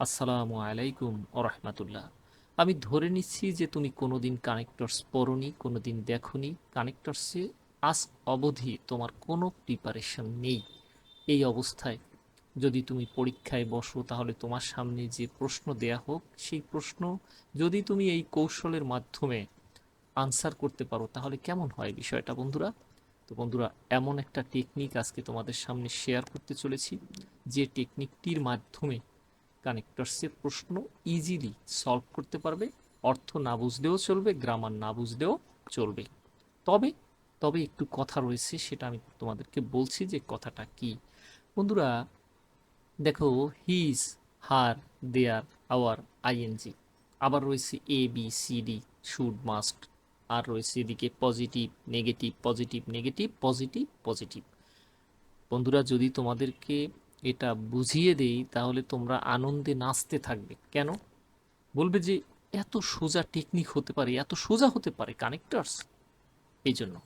আসসালামু আলাইকুম ও রহমাতুল্লাহ। আমি ধরে নিচ্ছি যে তুমি কোনোদিন কানেক্টরস পড়নি, কোনোদিন দেখনি। কানেক্টরসে আজ অবধি তোমার কোনো প্রিপারেশন নেই। এই অবস্থায় যদি তুমি পরীক্ষায় বসো, তাহলে তোমার সামনে যে প্রশ্ন দেয়া হোক, সেই প্রশ্ন যদি তুমি এই কৌশলের মাধ্যমে আনসার করতে পারো, তাহলে কেমন হয় বিষয়টা বন্ধুরা? তো বন্ধুরা, এমন একটা টেকনিক আজকে তোমাদের সামনে শেয়ার করতে চলেছি। যে টেকনিকটির মাধ্যমে কানেক্টরসের প্রশ্ন ইজিলি সলভ করতে পারবে, অর্থ না বুঝলেও চলবে গ্রামার না বুঝলেও চলবে। তবে তবে একটু কথা রয়েছে, সেটা আমি তোমাদেরকে বলছি যে কথাটা কি। বন্ধুরা, দেখো his her their our ING আবার রয়েছে A B C D should must আর রয়েছে এদিকে positive negative positive negative positive positive বন্ধুরা, যদি তোমাদেরকে এটা বুঝিয়ে দেই, তাহলে তোমরা আনন্দে নাচতে থাকবে। কেন? বলবে যে এত সোজা টেকনিক হতে পারে, এত সোজা হতে পারে কানেক্টার্স এই জন্য।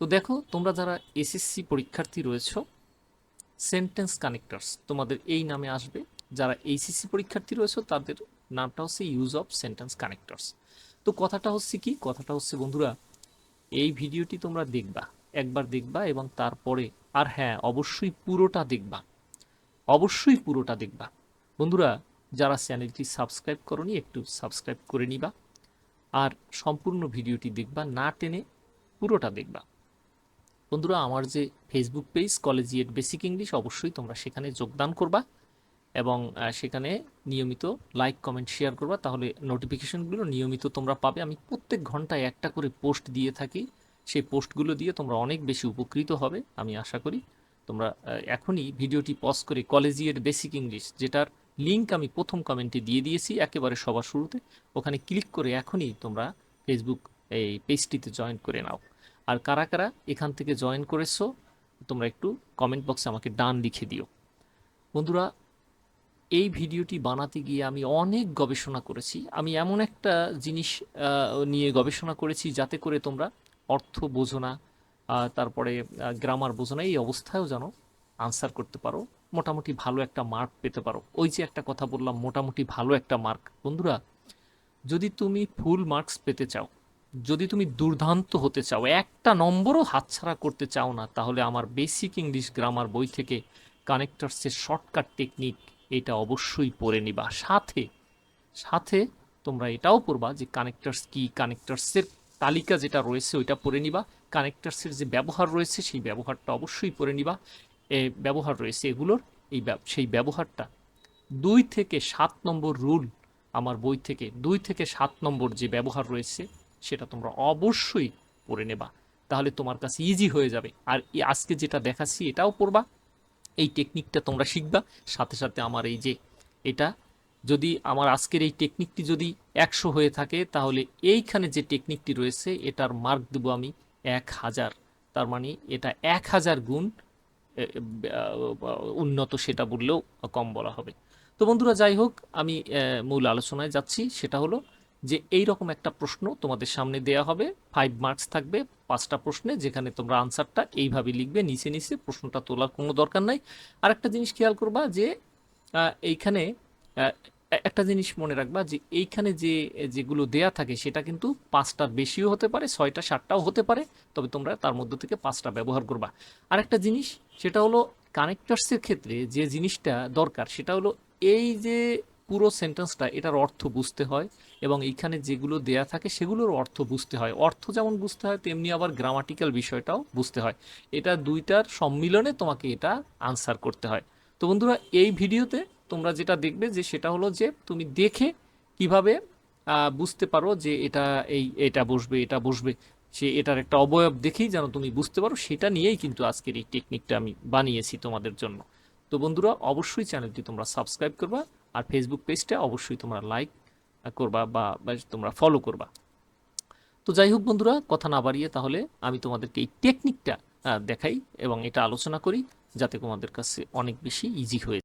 তো দেখো, তোমরা যারা এসএসসি পরীক্ষার্থী রয়েছো সেন্টেন্স কানেক্টার্স তোমাদের এই নামে আসবে। যারা এইচএসসি পরীক্ষার্থী রয়েছে, তাদের নামটা হচ্ছে ইউজ অফ সেন্টেন্স কানেক্টার্স তো কথাটা হচ্ছে কি? কথাটা হচ্ছে, বন্ধুরা, এই ভিডিওটি তোমরা দেখবা, একবার দেখবা এবং তারপরে, আর হ্যাঁ অবশ্যই পুরোটা দেখবা। অবশ্যই পুরোটা দেখবা। বন্ধুরা, যারা চ্যানেলটি সাবস্ক্রাইব করনি, একটু সাবস্ক্রাইব করে নিবা। আর সম্পূর্ণ ভিডিওটি দেখবা, না টেনে পুরোটা দেখবা। বন্ধুরা, আমার যে Facebook page collegiate basic English অবশ্যই তোমরা সেখানে যোগদান করবা এবং সেখানে নিয়মিত লাইক কমেন্ট শেয়ার করবা। তাহলে নোটিফিকেশনগুলো নিয়মিত তোমরা পাবে। আমি প্রত্যেক ঘন্টায় একটা করে পোস্ট দিয়ে থাকি। সেই পোস্টগুলো দিয়ে তোমরা অনেক বেশি উপকৃত হবে, আমি আশা করি। তোমরা এখনই ভিডিওটি পজ করে কলেজিয়েট বেসিক ইংলিশ যেটার লিঙ্ক আমি প্রথম কমেন্টে দিয়ে দিয়েছি, একেবারে সবার শুরুতে, ওখানে ক্লিক করে এখনই তোমরা ফেসবুক এই পেজটিতে জয়েন করে নাও। আর কারা কারা এখান থেকে জয়েন করেছ, তোমরা একটু কমেন্ট বক্সে আমাকে ডান লিখে দিও। বন্ধুরা, এই ভিডিওটি বানাতে গিয়ে আমি অনেক গবেষণা করেছি। আমি এমন একটা জিনিস নিয়ে গবেষণা করেছি যাতে করে তোমরা অর্থ বোঝো না তারপরে গ্রামার বোঝো না, এই অবস্থায়ও যেন আনসার করতে পারো। মোটামুটি ভালো একটা মার্ক পেতে পারো। ওই যে একটা কথা বললাম, মোটামুটি ভালো একটা মার্ক বন্ধুরা, যদি তুমি ফুল মার্কস পেতে চাও, যদি তুমি দুর্দান্ত হতে চাও, একটা নম্বরও হাতছাড়া করতে চাও না, তাহলে আমার বেসিক ইংলিশ গ্রামার বই থেকে কানেক্টার্সের শর্টকাট টেকনিক এটা অবশ্যই পড়ে নিবা। সাথে সাথে তোমরা এটাও পড়বা যে কানেক্টার্স কি কানেক্টার্সের তালিকা যেটা রয়েছে ওইটা পড়ে নিবা। কানেক্টার্সের যে ব্যবহার রয়েছে, সেই ব্যবহারটা অবশ্যই পড়ে নিবা। এ ব্যবহার রয়েছে এগুলোর, এই সেই ব্যবহারটা। দুই থেকে সাত নম্বর রুল আমার বই থেকে, দুই থেকে সাত নম্বর যে ব্যবহার রয়েছে, সেটা তোমরা অবশ্যই পড়ে নেবা। তাহলে তোমার কাছে ইজি হয়ে যাবে। আর আজকে যেটা দেখাচ্ছি, এটাও পড়বা। এই টেকনিকটা তোমরা শিখবা। সাথে সাথে আমার এই যে এটা, যদি আমার আজকের এই টেকনিকটি যদি একশো হয়ে থাকে, তাহলে এইখানে যে টেকনিকটি রয়েছে, এটার মার্ক দেবো আমি এক হাজার, তার মানে এটা এক হাজার গুণ উন্নত সেটা বললেও কম বলা হবে। তো বন্ধুরা, যাই হোক, আমি মূল আলোচনায় যাচ্ছি। সেটা হলো যে এই রকম একটা প্রশ্ন তোমাদের সামনে দেয়া হবে। ফাইভ মার্কস থাকবে পাঁচটা প্রশ্নে, যেখানে তোমরা আনসারটা এইভাবে লিখবে, নিচে নিচে প্রশ্নটা তোলার কোনো দরকার নাই। আর একটা জিনিস খেয়াল করবা যে এইখানে একটা জিনিস মনে রাখবা যে এইখানে যে যেগুলো দেয়া থাকে সেটা কিন্তু পাঁচটার বেশিও হতে পারে, ছয়টা, সাতটাও হতে পারে, তবে তোমরা তার মধ্যে থেকে পাঁচটা ব্যবহার করবা। আর একটা জিনিস, সেটা হলো কানেক্টার্সের ক্ষেত্রে যে জিনিসটা দরকার, সেটা হলো এই যে পুরো সেন্টেন্সটা এটার অর্থ বুঝতে হয় এবং এইখানে যেগুলো দেয়া থাকে সেগুলোর অর্থ বুঝতে হয়। অর্থ যেমন বুঝতে হয়, তেমনি আবার গ্রামাটিক্যাল বিষয়টাও বুঝতে হয়। এটা দুইটার সম্মিলনে তোমাকে এটা আনসার করতে হয়। তো বন্ধুরা, এই ভিডিওতে তোমরা যেটা দেখবে যে সেটা হলো যে তুমি দেখে কীভাবে বুঝতে পারো যে এটা এই, এটা বসবে এটা বসবে। সে এটার একটা অবয়ব দেখেই যেন তুমি বুঝতে পারো, সেটা নিয়েই কিন্তু আজকের এই টেকনিকটা আমি বানিয়েছি তোমাদের জন্য। তো বন্ধুরা, অবশ্যই চ্যানেলটি তোমরা সাবস্ক্রাইব করবা আর ফেসবুক পেজটা অবশ্যই তোমরা লাইক করবা বা তোমরা ফলো করবা। তো যাই হোক বন্ধুরা, কথা না বাড়িয়ে তাহলে আমি তোমাদেরকে এই টেকনিকটা দেখাই এবং এটা আলোচনা করি যাতে তোমাদের কাছে অনেক বেশি ইজি হয়ে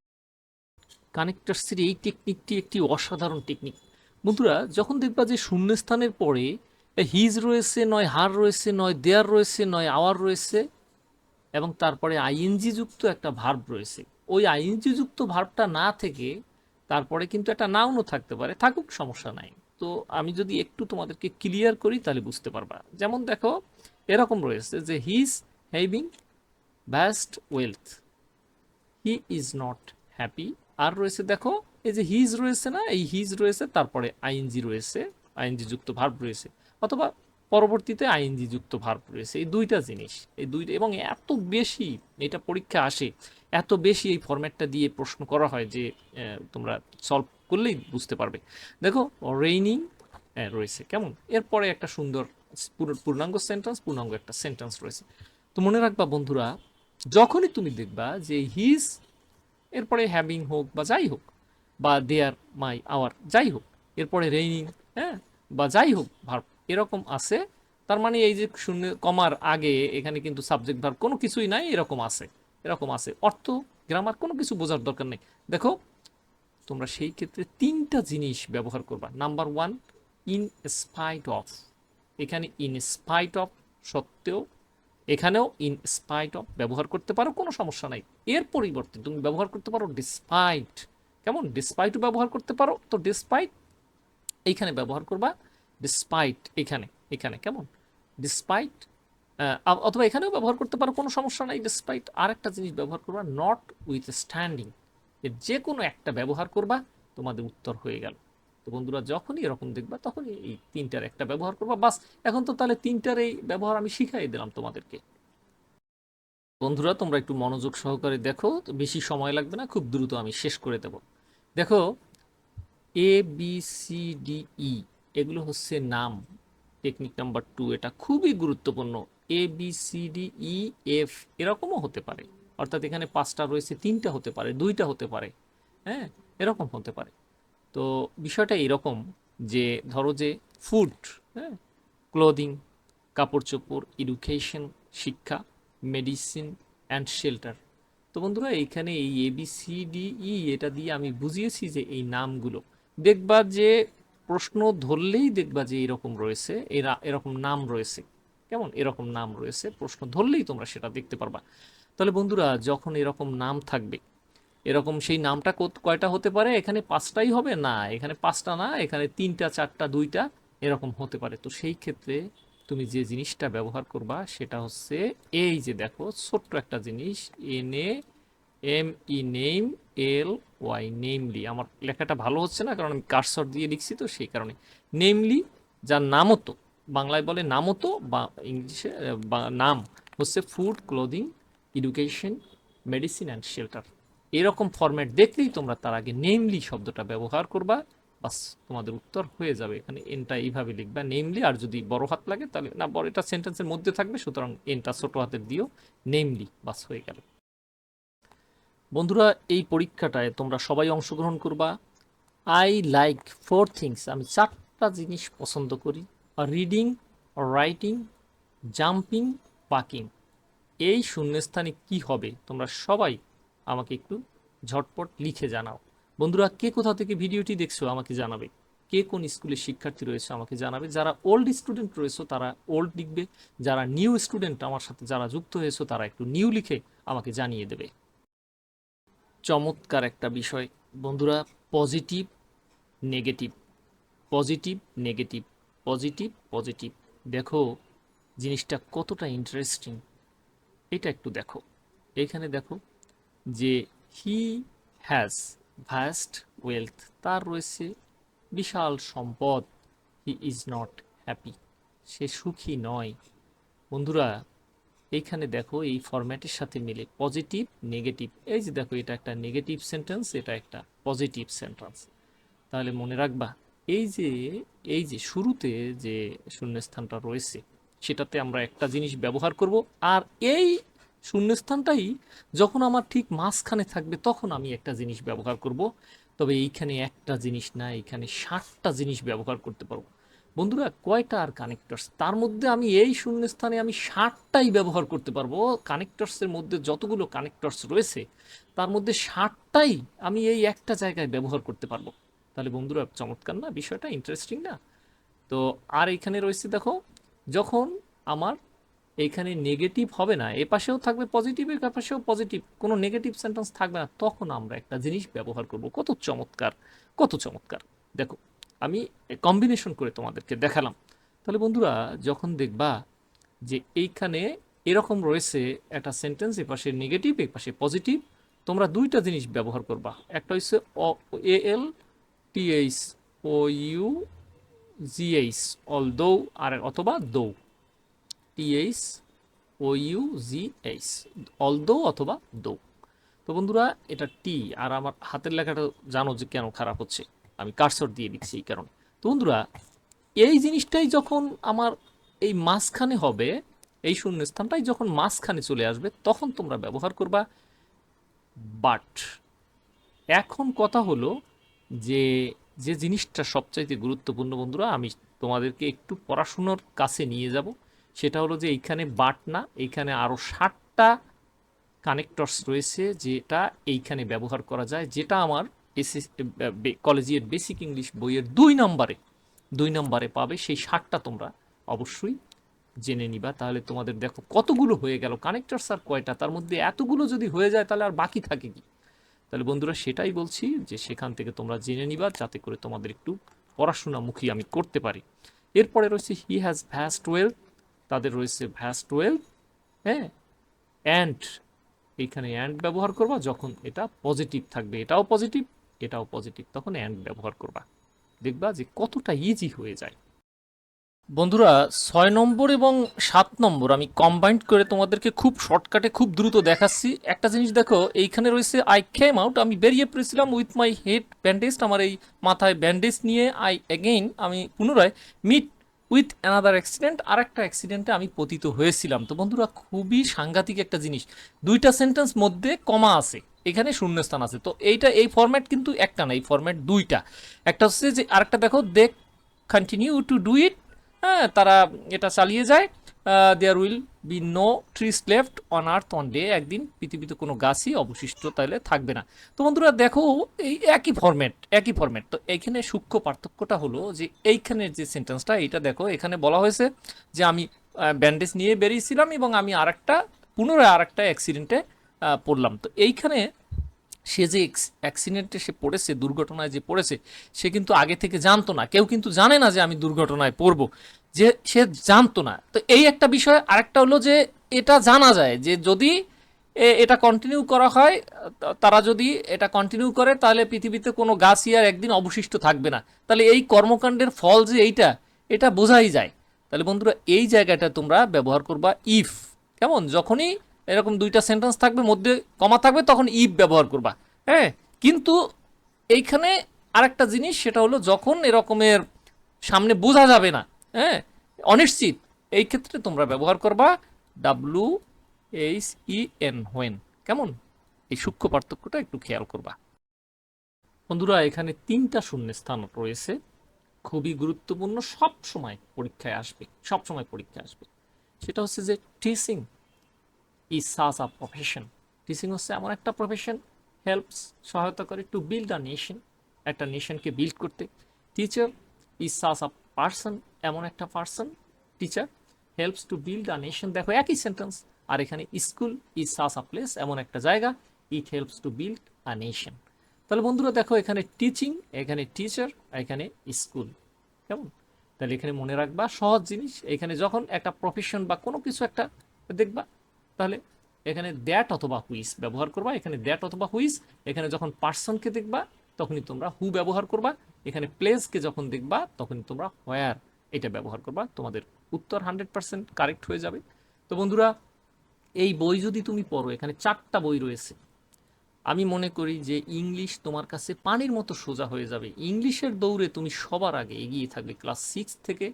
কানেক্টার্সের এই টেকনিকটি একটি অসাধারণ টেকনিক। বন্ধুরা, যখন দেখবা যে শূন্যস্থানের পরে হিজ রয়েছে, নয় হার রয়েছে, নয় দেয়ার রয়েছে, নয় আওয়ার রয়েছে এবং তারপরে আইএনজি যুক্ত একটা ভার্ব রয়েছে। ওই আইএনজি যুক্ত ভার্বটা না থেকে তারপরে কিন্তু একটা নাউনও থাকতে পারে, থাকুক, সমস্যা নাই। তো আমি যদি একটু তোমাদেরকে ক্লিয়ার করি, তাহলে বুঝতে পারবা। যেমন দেখো, এরকম রয়েছে যে he is having vast wealth he is not happy আর রয়েছে দেখো, এই যে হিজ রয়েছে না, এই হিজ রয়েছে, তারপরে আইএনজি রয়েছে আইএনজি যুক্ত ভার্ব রয়েছে, অথবা পরবর্তীতে আইএনজি যুক্ত ভার্ব রয়েছে, এই দুইটা জিনিস, এই দুইটা, এবং এত বেশি এটা পরীক্ষা আসে, এত বেশি এই ফরম্যাটটা দিয়ে প্রশ্ন করা হয় যে তোমরা সলভ করলেই বুঝতে পারবে। দেখো রেইনিং রয়েছে, কেমন? এরপরে একটা সুন্দর পুর- পূর্ণাঙ্গ সেন্টেন্স পূর্ণাঙ্গ একটা সেন্টেন্স রয়েছে। তো মনে রাখবা বন্ধুরা, যখনই তুমি দেখবা যে হিজ এরপরে হ্যাভিং হোক বা যাই হোক, বা দেয়ার মাই আওয়ার যাই হোক, এরপরে রেইনিং হ্যাঁ বা যাই হোক ভার্ব এরকম আছে। তার মানে এই যে শূন্য, কমার আগে এখানে কিন্তু সাবজেক্ট ভার্ব কোনো কিছুই নাই, এরকম আছে এরকম আছে। অর্থ গ্রামার কোনো কিছু বোঝার দরকার নেই। দেখো, তোমরা সেই ক্ষেত্রে তিনটা জিনিস ব্যবহার করবা। Number one in spite of এখানে ইন স্পাইট অফ সত্ত্বেও এখানেও ইন স্পাইট অফ ব্যবহার করতে পারো, কোনো সমস্যা নাই। এর পরিবর্তে তুমি ব্যবহার করতে পারো ডিসপাইট কেমন? ডিসপাইটও ব্যবহার করতে পারো, তো ডিসপাইট এইখানে ব্যবহার করবা ডিসপাইট এখানে এখানে, কেমন? ডিসপাইট অথবা এখানেও ব্যবহার করতে পারো, কোনো সমস্যা নাই ডিসপাইট আর একটা জিনিস ব্যবহার করবা নট উইথ স্ট্যান্ডিং এর যে কোনো একটা ব্যবহার করবা, তোমাদের উত্তর হয়ে গেল। তো বন্ধুরা, যখনই এরকম দেখবা, তখনই এই তিনটার একটা ব্যবহার করবা। বাস, এখন তো তাহলে তিনটার এই ব্যবহার আমি শিখাই দিলাম তোমাদেরকে। বন্ধুরা, তোমরা একটু মনোযোগ সহকারে দেখো, বেশি সময় লাগবে না, খুব দ্রুত আমি শেষ করে দেব। দেখো A B C D E এগুলো হচ্ছে নাম টেকনিক নাম্বার টু এটা খুবই গুরুত্বপূর্ণ। A B C D E F এরকমও হতে পারে। অর্থাৎ এখানে পাঁচটা রয়েছে, তিনটা হতে পারে, দুইটা হতে পারে। হ্যাঁ এরকম হতে পারে। তো বিষয়টা এরকম যে ধরো যে ফুড হ্যাঁ? ক্লোদিং কাপড় চোপড় এডুকেশন শিক্ষা মেডিসিন অ্যান্ড শেল্টার তো বন্ধুরা এইখানে এই A B C D E এটা দিয়ে আমি বুঝিয়েছি যে এই নামগুলো। দেখবা যে প্রশ্ন ধরলেই দেখবা যে এরকম রয়েছে, এরা, এরকম নাম রয়েছে। কেমন? এরকম নাম রয়েছে, প্রশ্ন ধরলেই তোমরা সেটা দেখতে পারবা। তাহলে বন্ধুরা, যখন এরকম নাম থাকবে এরকম সেই নামটা কয়টা হতে পারে? এখানে পাঁচটাই হবে? না, এখানে পাঁচটা না, এখানে তিনটা, চারটা, দুইটা এরকম হতে পারে। তো সেই ক্ষেত্রে তুমি যে জিনিসটা ব্যবহার করবা সেটা হচ্ছে এই যে দেখো, ছোট্ট একটা জিনিস N A M E name L Y namely আমার লেখাটা ভালো হচ্ছে না, কারণ আমি কারসর দিয়ে লিখছি তো সেই কারণে। নেমলি যার নামতো বাংলায় বলে নামতো বা ইংলিশে নাম হচ্ছে food clothing education medicine and shelter এরকম ফরম্যাট দেখলেই তোমরা তার আগে নেমলি শব্দটা ব্যবহার করবা, বাস তোমাদের উত্তর হয়ে যাবে। এখানে এনটা এইভাবে লিখবা নেমলি আর যদি বড় হাত লাগে তাহলে, না, বড়, এটা সেন্টেন্সের মধ্যে থাকবে, সুতরাং এনটা ছোট হাতের দিও নেমলি বাস হয়ে গেল। বন্ধুরা, এই পরীক্ষাটায় তোমরা সবাই অংশগ্রহণ করবা। আই লাইক ফোর থিংস আমি চারটা জিনিস পছন্দ করি। রিডিং রাইটিং জাম্পিং পাকিং এই শূন্যস্থানে কি হবে? তোমরা সবাই আমাকে একটু ঝটপট লিখে জানাও। বন্ধুরা, কে কোথা থেকে ভিডিওটি দেখছ আমাকে জানাবে। কে কোন স্কুলের শিক্ষার্থী রয়েছে আমাকে জানাবে। যারা ওল্ড স্টুডেন্ট রয়েছে, তারা ওল্ড লিখবে। যারা নিউ স্টুডেন্ট আমার সাথে যারা যুক্ত হয়েছে, তারা একটু নিউ লিখে আমাকে জানিয়ে দেবে। চমৎকার একটা বিষয়। বন্ধুরা positive negative positive negative positive positive দেখো, জিনিসটা কতটা ইন্টারেস্টিং এটা একটু দেখো। এখানে দেখো যে হি হ্যাজ ভ্যাস্ট ওয়েলথ তার রয়েছে বিশাল সম্পদ। হি ইজ নট হ্যাপি সে সুখী নয়। বন্ধুরা, এইখানে দেখো এই ফরম্যাটের সাথে মিলে পজিটিভ নেগেটিভ এই যে দেখো, এটা একটা নেগেটিভ সেন্টেন্স এটা একটা পজিটিভ সেন্টেন্স তাহলে মনে রাখবা, এই যে এই যে শুরুতে যে শূন্যস্থানটা রয়েছে, সেটাতে আমরা একটা জিনিস ব্যবহার করব, আর এই শূন্যস্থানটাই যখন আমার ঠিক মাঝখানে থাকবে তখন আমি একটা জিনিস ব্যবহার করব। তবে এইখানে একটা জিনিস না এখানে ষাটটা জিনিস ব্যবহার করতে পারব। বন্ধুরা, কয়টা আর কানেক্টরস তার মধ্যে আমি এই শূন্যস্থানে আমি ষাটটাই ব্যবহার করতে পারব। কানেক্টরসের মধ্যে যতগুলো কানেক্টরস রয়েছে, তার মধ্যে ষাটটাই আমি এই একটা জায়গায় ব্যবহার করতে পারব। তাহলে বন্ধুরা, চমৎকার না? বিষয়টা ইন্টারেস্টিং না? তো আর এখানে রয়েছে দেখো, যখন আমার এইখানে নেগেটিভ হবে না। এ পাশেও থাকবে পজিটিভ এ পাশেও পজিটিভ কোনো নেগেটিভ সেন্টেন্স থাকবে না। তখন আমরা একটা জিনিস ব্যবহার করব। কত চমৎকার কত চমৎকার। দেখো, আমি কম্বিনেশন করে তোমাদেরকে দেখালাম। তাহলে বন্ধুরা, যখন দেখবা যে এইখানে এরকম রয়েছে একটা সেন্টেন্স এ পাশে নেগেটিভ এ পাশে পজিটিভ তোমরা দুইটা জিনিস ব্যবহার করবা। একটা হচ্ছে A, L T H O, U G H though আর, অথবা though TH O U G H although অথবা দো। তো বন্ধুরা, এটা টি আর আমার হাতের লেখাটা জানো যে কেন খারাপ হচ্ছে? আমি কারসর দিয়ে দিচ্ছি এই কারণে। তো বন্ধুরা, এই জিনিসটাই যখন আমার এই মাঝখানে হবে, এই শূন্যস্থানটাই যখন মাঝখানে চলে আসবে, তখন তোমরা ব্যবহার করবা। বাট এখন কথা হলো যে যে জিনিসটা সবচাইতে গুরুত্বপূর্ণ বন্ধুরা, আমি তোমাদেরকে একটু পড়াশুনোর কাছে নিয়ে যাব। সেটা হলো যে এইখানে বাট না, এইখানে আরও ষাটটা কানেক্টরস রয়েছে যেটা এইখানে ব্যবহার করা যায়, যেটা আমার এসএস কলেজিয়ের বেসিক ইংলিশ বইয়ের দুই নম্বরে দুই নম্বরে পাবে, সেই ষাটটা তোমরা অবশ্যই জেনে নিবা। তাহলে তোমাদের দেখো কতগুলো হয়ে গেল কানেক্টরস আর কয়টা, তার মধ্যে এতগুলো যদি হয়ে যায় তাহলে আর বাকি থাকে কি? তাহলে বন্ধুরা সেটাই বলছি যে সেখান থেকে তোমরা জেনে নিবা, যাতে করে তোমাদের একটু পড়াশোনামুখী আমি করতে পারি। এরপরে রয়েছে হি হ্যাজ ভ্যাস্ট টুয়েলভ তাদের রয়েছে ভ্যাস টুয়েলভ হ্যাঁ? অ্যান্ড এইখানে অ্যান্ড ব্যবহার করবা যখন এটা পজিটিভ থাকবে। এটাও পজিটিভ এটাও পজিটিভ তখন অ্যান্ড ব্যবহার করবা। দেখবা যে কতটা ইজি হয়ে যায়। বন্ধুরা, ছয় নম্বর এবং সাত নম্বর, আমি কম্বাইন্ড করে তোমাদেরকে খুব শর্টকাটে খুব দ্রুত দেখাচ্ছি। একটা জিনিস দেখো, এইখানে রয়েছে আই কেম আউট আমি বেরিয়ে পড়েছিলাম উইথ মাই হেড ব্যান্ডেজ আমার এই মাথায় ব্যান্ডেজ নিয়ে আই অ্যাগেইন আমি পুনরায় মিট উইথ অ্যানাদার অ্যাক্সিডেন্ট আর একটা অ্যাক্সিডেন্টে আমি পতিত হয়েছিলাম। তো বন্ধুরা, খুবই সাংঘাতিক একটা জিনিস। দুইটা সেন্টেন্স মধ্যে কমা আছে, এখানে শূন্যস্থান আছে। তো এইটা, এই ফর্ম্যাট কিন্তু একটা না, এই ফর্ম্যাট দুইটা। একটা হচ্ছে যে, আরেকটা দেখো দেখ কন্টিনিউ টু ডু ইট হ্যাঁ তারা এটা চালিয়ে যায়। There will be no trees left on earth one day একদিন পৃথিবীতে কোনো গাছই অবশিষ্ট তাহলে থাকবে না। তো বন্ধুরা, দেখো, এই একই ফরম্যাট একই ফরম্যাট তো এইখানে সূক্ষ্ম পার্থক্যটা হলো যে এইখানের যে সেন্টেন্সটা এটা দেখো, এখানে বলা হয়েছে যে আমি ব্যান্ডেজ নিয়ে বেরিয়েছিলাম এবং আমি আরেকটা, পুনরায় আরেকটা অ্যাক্সিডেন্টে পড়লাম। তো এইখানে সে যে অ্যাক্সিডেন্টে সে পড়েছে, দুর্ঘটনায় যে পড়েছে, সে কিন্তু আগে থেকে জানতো না। কেউ কিন্তু জানে না যে আমি দুর্ঘটনায় পড়ব। যে সে জানতো না। তো এই একটা বিষয়, আরেকটা হলো যে এটা জানা যায় যে যদি এটা কন্টিনিউ করা হয় তারা যদি এটা কন্টিনিউ করে, তাহলে পৃথিবীতে কোনো গাছই আর একদিন অবশিষ্ট থাকবে না। তাহলে এই কর্মকাণ্ডের ফল যে এইটা, এটা বোঝাই যায়। তাহলে বন্ধুরা, এই জায়গাটা তোমরা ব্যবহার করবা ইফ কেমন? যখনই এরকম দুইটা সেন্টেন্স থাকবে, মধ্যে কমা থাকবে, তখন ইফ ব্যবহার করবা। হ্যাঁ? কিন্তু এইখানে আরেকটা জিনিস, সেটা হলো যখন এরকমের সামনে বোঝা যাবে না হ্যাঁ অনিশ্চিত। এই ক্ষেত্রে তোমরা ব্যবহার করবা W H E N when কেমন? এই সূক্ষ্ম পার্থক্যটা একটু খেয়াল করবা। বন্ধুরা, এখানে তিনটা শূন্যস্থান রয়েছে। খুবই গুরুত্বপূর্ণ, সব সময় পরীক্ষায় আসবে, সব সময় পরীক্ষায় আসবে। সেটা হচ্ছে যে teaching is such a profession teaching হচ্ছে এমন একটা প্রফেশন হেল্পস সহায়তা করে টু বিল্ড আ নেশন একটা নেশনকে বিল্ড করতে। Teacher is such a person এমন একটা person teacher helps to build a nation দেখো একই সেন্টেন্স আর এখানে school is such a place এমন একটা জায়গা it helps to build a nation তাহলে বন্ধুরা দেখো এখানে টিচিং এখানে টিচার এখানে স্কুল কেমন? তাহলে এখানে মনে রাখবা, সহজ জিনিস, এখানে যখন একটা প্রফেশন বা কোনো কিছু একটা দেখবা, তাহলে এখানে দ্যাট অথবা হুইস ব্যবহার করবা, এখানে দ্যাট অথবা হুইস এখানে যখন পার্সনকে দেখবা তখনই তোমরা হু ব্যবহার করবা। এখানে প্লেসকে যখন দেখবা, তখনই তোমরা হোয়ার এটা ব্যবহার করবা। তোমাদের উত্তর হান্ড্রেড পার্সেন্ট কারেক্ট হয়ে যাবে। তো বন্ধুরা, এই বই যদি তুমি পড়ো, এখানে চারটা বই রয়েছে। আমি মনে করি যে ইংলিশ তোমার কাছে পানির মতো সোজা হয়ে যাবে। ইংলিশের দৌড়ে তুমি সবার আগে এগিয়ে থাকবে ক্লাস সিক্স থেকে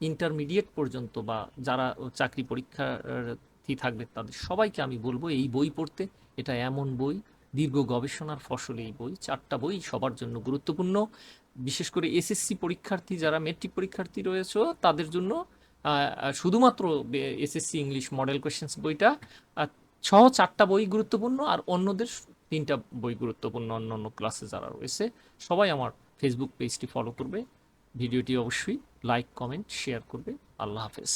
ইন্টারমিডিয়েট পর্যন্ত বা যারা চাকরি পরীক্ষার্থী থাকবে, তাদের সবাইকে আমি বলব এই বই পড়তে। এটা এমন বই দীর্ঘ গবেষণার ফসল এই বই, চারটা বই সবার জন্য গুরুত্বপূর্ণ। বিশেষ করে এসএসসি পরীক্ষার্থী যারা মেট্রিক পরীক্ষার্থী রয়েছে, তাদের জন্য শুধুমাত্র এসএসসি ইংলিশ মডেল কোয়েশ্চেন্স বইটা সহ চারটা বই গুরুত্বপূর্ণ আর অন্যদের তিনটা বই গুরুত্বপূর্ণ অন্য অন্য ক্লাসে যারা রয়েছে, সবাই আমার ফেসবুক পেজটি ফলো করবে। ভিডিওটি অবশ্যই লাইক কমেন্ট শেয়ার করবে। আল্লাহ হাফেজ।